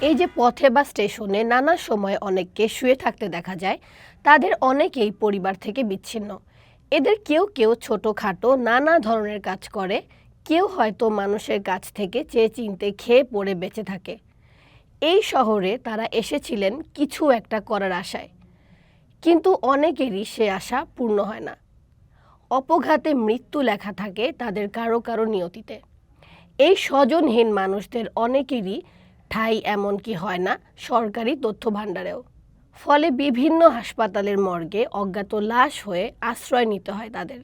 এই যে পথে বা স্টেশনে নানা সময় অনেককে শুয়ে থাকতে দেখা যায়, তাদের অনেকেই পরিবার থেকে বিচ্ছিন্ন। এদের কেউ কেউ ছোটোখাটো নানা ধরনের কাজ করে, কেউ হয়তো মানুষের কাছ থেকে চেয়ে চিনতে খেয়ে পড়ে বেঁচে থাকে। এই শহরে তারা এসেছিলেন কিছু একটা করার আশায়। কিন্তু অনেকেরই সে আশা পূর্ণ হয় না। অপঘাতে মৃত্যু লেখা থাকে তাদের কারও কারও নিয়তিতে। এই স্বজনহীন মানুষদের অনেকেরই ঠাঁই এমনকি হয় না সরকারি তথ্য ভাণ্ডারেও ফলে বিভিন্ন হাসপাতালের মর্গে অজ্ঞাত লাশ হয়ে আশ্রয় নিতে হয় তাদের।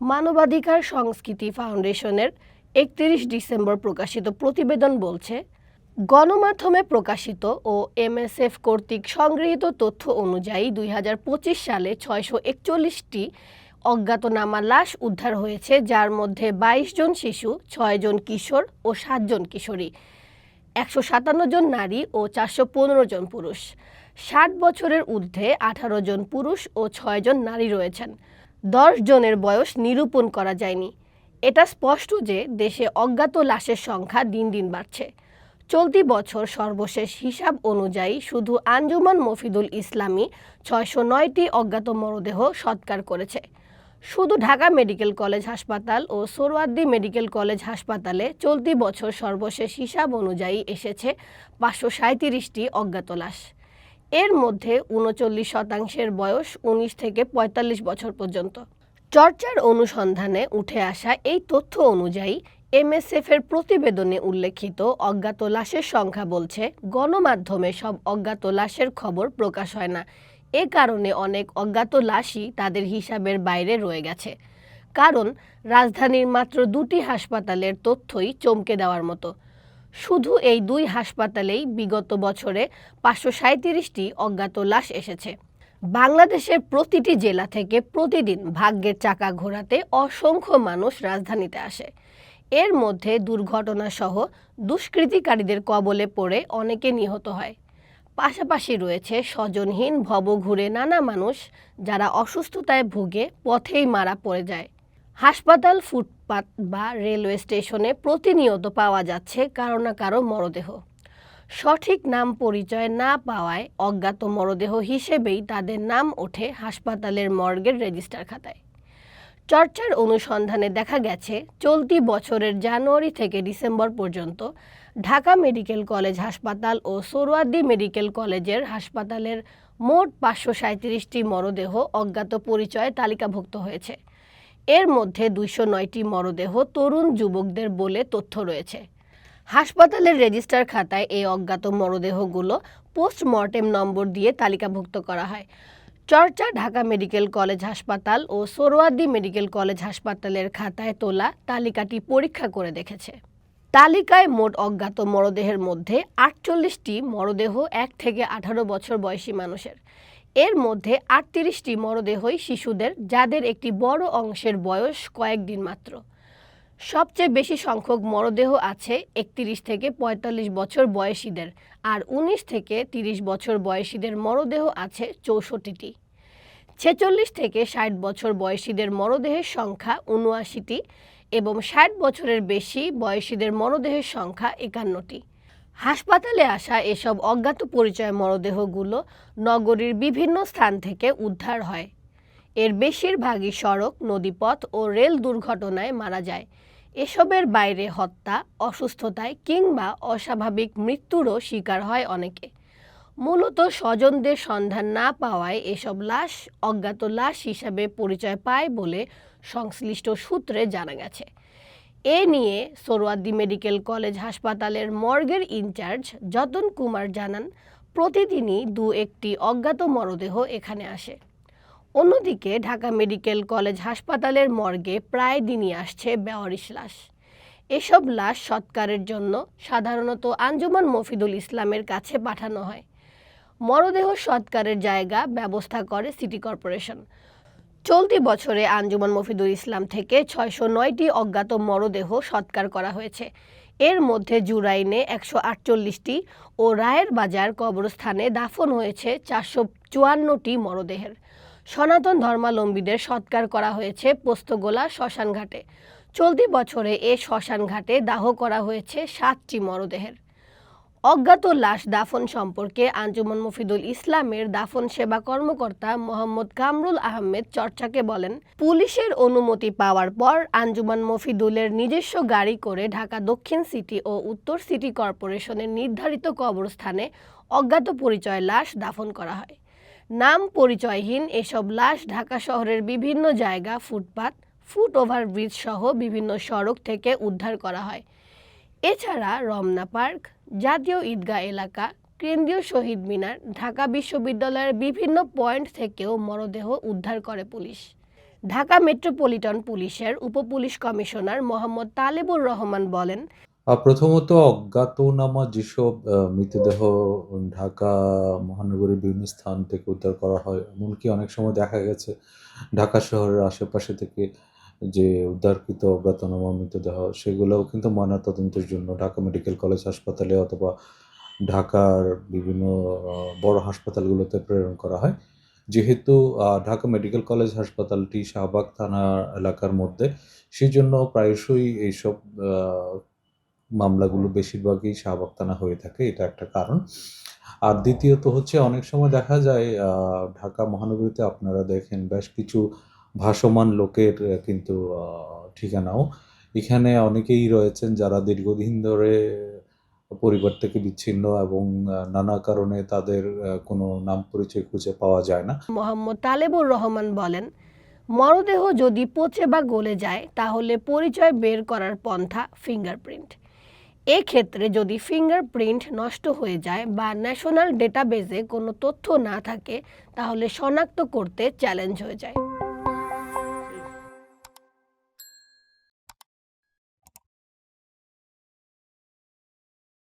মানবাধিকার সংস্কৃতি ফাউন্ডেশনের একত্রিশ ডিসেম্বর প্রকাশিত প্রতিবেদন বলছে, গণমাধ্যমে প্রকাশিত ও এমএসএফ কর্তৃক সংগৃহীত তথ্য অনুযায়ী দুই হাজার পঁচিশ সালে ছয়শো একচল্লিশটি অজ্ঞাতনামা লাশ উদ্ধার হয়েছে, যার মধ্যে বাইশ জন শিশু, ছয় জন কিশোর ও সাতজন কিশোরী। একশো সাতান্ন জন নারী ও চারশো পনেরো জন পুরুষ। ষাট বছরের ঊর্ধ্বে আঠারো জন পুরুষ ও ছয় জন নারী রয়েছেন। দশ জনের বয়স নিরূপণ করা যায়নি। এটা স্পষ্ট যে দেশে অজ্ঞাত লাশের সংখ্যা দিন দিন বাড়ছে। চলতি বছর সর্বশেষ হিসাব অনুযায়ী শুধু আঞ্জুমান মফিদুল ইসলামী ছয়শো নয়টি অজ্ঞাত মরদেহ সৎকার করেছে। শুধু ঢাকা মেডিকেল কলেজ হাসপাতাল ও সোরওয়ার্দী মেডিকেল কলেজ হাসপাতালে চলতি বছর সর্বশেষ হিসাব অনুযায়ী এসেছে পাঁচশো সাঁত্রিশটি অজ্ঞাত লাশ এর মধ্যে উনচল্লিশ শতাংশের বয়স উনিশ থেকে পঁয়তাল্লিশ বছর পর্যন্ত। চর্চার অনুসন্ধানে উঠে আসা এই তথ্য অনুযায়ী এমএসএফ এর প্রতিবেদনে উল্লেখিত অজ্ঞাত লাশের সংখ্যা বলছে, গণমাধ্যমে সব অজ্ঞাত লাশের খবর প্রকাশ হয় না। এ কারণে অনেক অজ্ঞাত লাশই তাদের হিসাবের বাইরে রয়ে গেছে। কারণ, রাজধানীর মাত্র দুটি হাসপাতালের তথ্যই চমকে দেওয়ার মতো। শুধু এই দুই হাসপাতালেই বিগত বছরে পাঁচশো সাঁত্রিশটি অজ্ঞাত লাশ এসেছে। বাংলাদেশের প্রতিটি জেলা থেকে প্রতিদিন ভাগ্যের চাকা ঘোরাতে অসংখ্য মানুষ রাজধানীতে আসে। এর মধ্যে দুর্ঘটনা সহ দুষ্কৃতিকারীদের কবলে পড়ে অনেকে নিহত হয়। পাশাপাশি রয়েছে স্বজনহীন, ভবঘুরে নানা মানুষ যারা অসুস্থতায় ভুগে পথেই মারা পড়ে যায়। হাসপাতাল, ফুটপাত বা রেলওয়ে স্টেশনে প্রতিনিয়ত পাওয়া যাচ্ছে কারও না কারও মরদেহ। সঠিক নাম পরিচয় না পাওয়ায় অজ্ঞাত মরদেহ হিসেবেই তাদের নাম ওঠে হাসপাতালের মর্গের রেজিস্টার খাতায়। চর্চার অনুসন্ধানে দেখা গেছে, চলতি বছরের জানুয়ারি থেকে ডিসেম্বর পর্যন্ত ঢাকা মেডিকেল কলেজ হাসপাতাল ও সোরওয়ার্দী মেডিকেল কলেজের হাসপাতালের মোট পাঁচশো সাঁত্রিশটি মরদেহ অজ্ঞাত পরিচয়ে তালিকাভুক্ত হয়েছে। এর মধ্যে দুইশো নয়টি মরদেহ তরুণ যুবকদের বলে তথ্য রয়েছে। হাসপাতালের রেজিস্টার খাতায় এই অজ্ঞাত মরদেহগুলো পোস্টমর্টেম নম্বর দিয়ে তালিকাভুক্ত করা হয়। চর্চা ঢাকা মেডিকেল কলেজ হাসপাতাল ও সোরওয়ার্দী মেডিকেল কলেজ হাসপাতালের খাতায় তোলা তালিকাটি পরীক্ষা করে দেখেছে। তালিকায় মোট অজ্ঞাত মরদেহের মধ্যে আটচল্লিশটি মরদেহ এক থেকে আঠারো বছর বয়সী মানুষের। এর মধ্যে আটত্রিশটি মরদেহই শিশুদের, যাদের একটি বড় অংশের বয়স কয়েকদিন মাত্র। সবচেয়ে বেশি সংখ্যক মরদেহ আছে একত্রিশ থেকে পঁয়তাল্লিশ বছর বয়সীদের, আর উনিশ থেকে তিরিশ বছর বয়সীদের মরদেহ আছে চৌষট্টিটি। ছেচল্লিশ থেকে ষাট বছর বয়সীদের মরদেহের সংখ্যা উনআশিটি এবং ষাট বছরের বেশি বয়সীদের মরদেহের সংখ্যা একান্নটি। হাসপাতালে আসা এসব অজ্ঞাত পরিচয় মরদেহগুলো নগরীর বিভিন্ন স্থান থেকে উদ্ধার হয়। এর বেশিরভাগই সড়ক, নদীপথ ও রেল দুর্ঘটনায় মারা যায়। এসবের বাইরে হত্যা অসুস্থতায় কিংবা অস্বাভাবিক মৃত্যুরও শিকার হয় অনেকে। মূলত স্বজনদের সন্ধান না পাওয়ায় এসব লাশ অজ্ঞাত লাশ হিসাবে পরিচয় পায় বলে সংশ্লিষ্ট সূত্রে জানা গেছে। এ নিয়ে সোরওয়ার্দী মেডিকেল কলেজ হাসপাতালের মর্গের ইনচার্জ যতন কুমার জানান, প্রতিদিনই দু একটি অজ্ঞাত মরদেহ এখানে আসে। অন্যদিকে ঢাকা মেডিকেল কলেজ হাসপাতালের মর্গে প্রায় দিনই আসছে বেওয়ারিশ লাশ। এসব লাশ সৎকারের জন্য সাধারণত আঞ্জুমান মফিদুল ইসলামের কাছে পাঠানো হয়। মরদেহ সৎকারের জায়গা ব্যবস্থা করে সিটি কর্পোরেশন। চলতি বছরে আঞ্জুমান মফিদুল ইসলাম থেকে ছয়শো নয়টি অজ্ঞাত মরদেহ সৎকার করা হয়েছে। এর মধ্যে জুরাইনে একশো আটচল্লিশটি ও রায়ের বাজার কবরস্থানে দাফন হয়েছে চারশো চুয়ান্নটি মরদেহের। সনাতন ধর্মালম্বীদের সৎকার করা হয়েছে পোস্তগোলা শ্মশানঘাটে। চলতি বছরে এ শ্মশানঘাটে দাহ করা হয়েছে সাতটি মরদেহের। অজ্ঞাত লাশ দাফন সম্পর্কে আঞ্জুমান মফিদুল ইসলামের দাফন সেবা কর্মকর্তা মোহাম্মদ কামরুল আহমেদ চর্চাকে বলেন, পুলিশের অনুমতি পাওয়ার পর আঞ্জুমান মফিদুলের নিজস্ব গাড়ি করে ঢাকা দক্ষিণ সিটি ও উত্তর সিটি কর্পোরেশনের নির্ধারিত কবরস্থানে অজ্ঞাত পরিচয় লাশ দাফন করা হয়। নাম পরিচয়হীন এসব লাশ ঢাকা শহরের বিভিন্ন জায়গা, ফুটপাত, ফুট ওভারব্রিজ সহ বিভিন্ন সড়ক থেকে উদ্ধার করা হয়। এছাড়া রমনা পার্ক, জাতীয় ঈদগাহ এলাকা, কেন্দ্রীয় শহীদ মিনার, ঢাকা বিশ্ববিদ্যালয়ের বিভিন্ন পয়েন্ট থেকেও মরদেহ উদ্ধার করে পুলিশ। ঢাকা মেট্রোপলিটন পুলিশের উপপুলিশ কমিশনার মোহাম্মদ তালেবুর রহমান বলেন প্রথমত অজ্ঞাতনামা যেসব মৃতদেহ ঢাকা মহানগরীর বিভিন্ন স্থান থেকে উদ্ধার করা হয়, এমনকি অনেক সময় দেখা গেছে ঢাকা শহরের আশেপাশে থেকে যে উদ্ধারকৃত অজ্ঞাতনামা মৃতদেহ, সেগুলোও কিন্তু ময়নাতদন্তের জন্য ঢাকা মেডিকেল কলেজ হাসপাতালে অথবা ঢাকার বিভিন্ন বড় হাসপাতালগুলোতে প্রেরণ করা হয়। যেহেতু ঢাকা মেডিকেল কলেজ হাসপাতালটি শাহবাগ থানা এলাকার মধ্যে সেই জন্য প্রায়শই এইসব মামলাগুলো বেশিরভাগই শাহবাগ থানা হয়ে থাকে, এটা একটা কারণ। আর দ্বিতীয়ত হচ্ছে অনেক সময় দেখা যায় ঢাকা মহানগরীতে আপনারা দেখেন বেশ কিছু ভাসমান লোকের কিন্তু ঠিকানাও। এখানে অনেকেই রয়েছেন যারা দীর্ঘদিন ধরে পরিবার থেকে বিচ্ছিন্ন এবং নানা কারণে তাদের কোনো নাম পরিচয় খুঁজে পাওয়া যায় না। মোহাম্মদ তালেবুর রহমান বলেন, মরদেহ যদি পচে বা গলে যায়, তাহলে পরিচয় বের করার পন্থা ফিঙ্গারপ্রিন্ট। এক্ষেত্রে যদি ফিঙ্গারপ্রিন্ট নষ্ট হয়ে যায় বা ন্যাশনাল ডেটাবেজে কোনো তথ্য না থাকে, তাহলে শনাক্ত করতে চ্যালেঞ্জ হয়ে যায়।